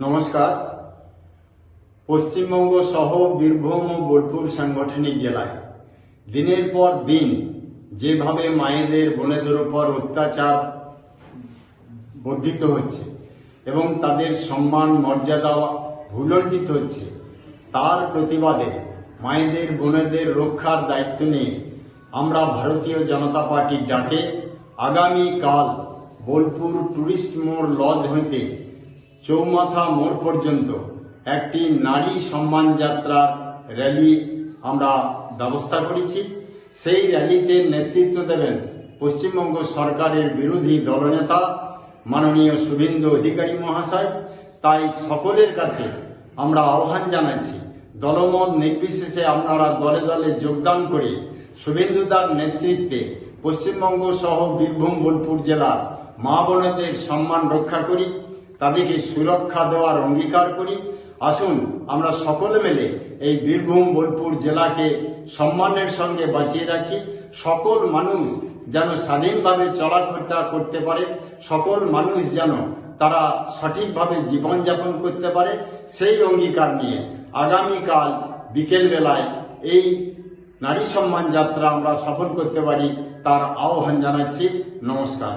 নমস্কার। পশ্চিমবঙ্গ সহ বীরভূম ও বোলপুর সাংগঠনিক জেলায় দিনের পর দিন যেভাবে মায়েদের বোনেদের উপর অত্যাচার বর্ধিত হচ্ছে এবং তাদের সম্মান, মর্যাদা ভুলণ্ঠিত হচ্ছে, তার প্রতিবাদে মায়েদের বোনেদের রক্ষার দায়িত্ব নিয়ে আমরা ভারতীয় জনতা পার্টির ডাকে আগামীকাল বোলপুর টুরিস্ট মোড় লজ হইতে চৌমাথা মোড় পর্যন্ত একটি নারী সম্মান যাত্রার র্যালি আমরা ব্যবস্থা করেছি। সেই র্যালিতে নেতৃত্ব দেবেন পশ্চিমবঙ্গ সরকারের বিরোধী দলনেতা মাননীয় শুভেন্দু অধিকারী মহাশয়। তাই সকলের কাছে আমরা আহ্বান জানাচ্ছি, দলমত নির্বিশেষে আপনারা দলে দলে যোগদান করে শুভেন্দুদার নেতৃত্বে পশ্চিমবঙ্গ সহ বীরভূম, বোলপুর জেলার মা বোনেদের সম্মান রক্ষা করি। তাদেরকে সুরক্ষা দেওয়ার অঙ্গীকার করি। আসুন, আমরা সকলে মিলে এই বীরভূম বোলপুর জেলাকে সম্মানের সঙ্গে বাঁচিয়ে রাখি। সকল মানুষ যেন স্বাধীনভাবে চলাফেরা করতে পারে। সকল মানুষ যেন তারা সঠিকভাবে জীবনযাপন করতে পারে। সেই অঙ্গীকার নিয়ে আগামীকাল বিকেল বেলায় এই নারী সম্মান যাত্রা আমরা সফল করতে পারি, তার আহ্বান জানাচ্ছি। নমস্কার।